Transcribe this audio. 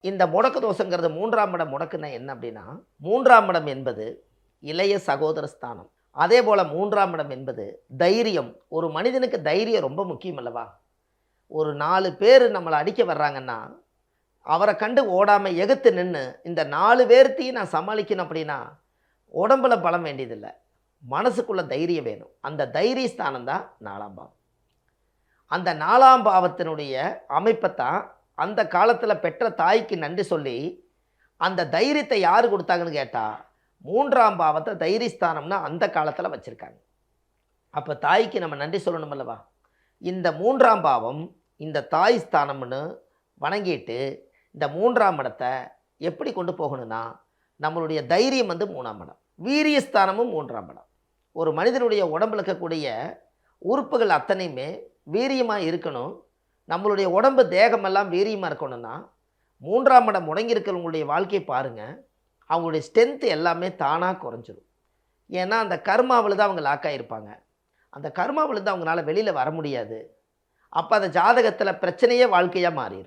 இந்த முடக்கு தோஷங்கிறது மூன்றாம் இடம் முடக்குன்னா என்ன அப்படின்னா மூன்றாம் இடம் என்பது இளைய சகோதர ஸ்தானம். அதே போல் மூன்றாம் இடம் என்பது தைரியம். ஒரு மனிதனுக்கு தைரியம் ரொம்ப முக்கியம் அல்லவா? ஒரு நாலு பேர் நம்மளை அடிக்க வர்றாங்கன்னா அவரை கண்டு ஓடாமல் எகுத்து நின்று இந்த நாலு பேர்த்தையும் நான் சமாளிக்கணும் அப்படின்னா உடம்புல பலம் வேண்டியதில்லை. மனசுக்குள்ள தைரியம் வேணும். அந்த தைரிய ஸ்தானம் தான் நாலாம் பாவம். அந்த நாலாம் பாவத்தினுடைய அமைப்பை தான் அந்த காலத்தில் பெற்ற தாய்க்கு நன்றி சொல்லி அந்த தைரியத்தை யார் கொடுத்தாங்கன்னு கேட்டால் மூன்றாம் பாவத்தை தைரியஸ்தானம்னா அந்த காலத்தில் வச்சுருக்காங்க. அப்போ தாய்க்கு நம்ம நன்றி சொல்லணும் அல்லவா? இந்த மூன்றாம் பாவம் இந்த தாய் ஸ்தானம்னு வணங்கிட்டு இந்த மூன்றாம் இடத்தை எப்படி கொண்டு போகணும்னா நம்மளுடைய தைரியம் வந்து மூணாம் இடம். வீரியஸ்தானமும் மூன்றாம் இடம். ஒரு மனிதனுடைய உடம்புல இருக்கக்கூடிய உறுப்புகள் அத்தனையுமே வீரியமாக இருக்கணும். நம்மளுடைய உடம்பு தேகமெல்லாம் வீரியமாக இருக்கணும்னா மூன்றாம் இடம் முடங்கியிருக்கிறவங்களுடைய வாழ்க்கையை பாருங்கள் அவங்களுடைய ஸ்ட்ரென்த்து எல்லாமே தானாக குறைஞ்சிரும். ஏன்னா அந்த கர்மாவில் தான் அவங்க லாக் ஆகியிருப்பாங்க அந்த கர்மாவில் தான் அவங்களால வெளியில் வர முடியாது. அப்போ அந்த ஜாதகத்தில் பிரச்சனையே வாழ்க்கையாக மாறிடும்